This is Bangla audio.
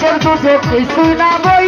মানুষের দুটো কিছুই না বই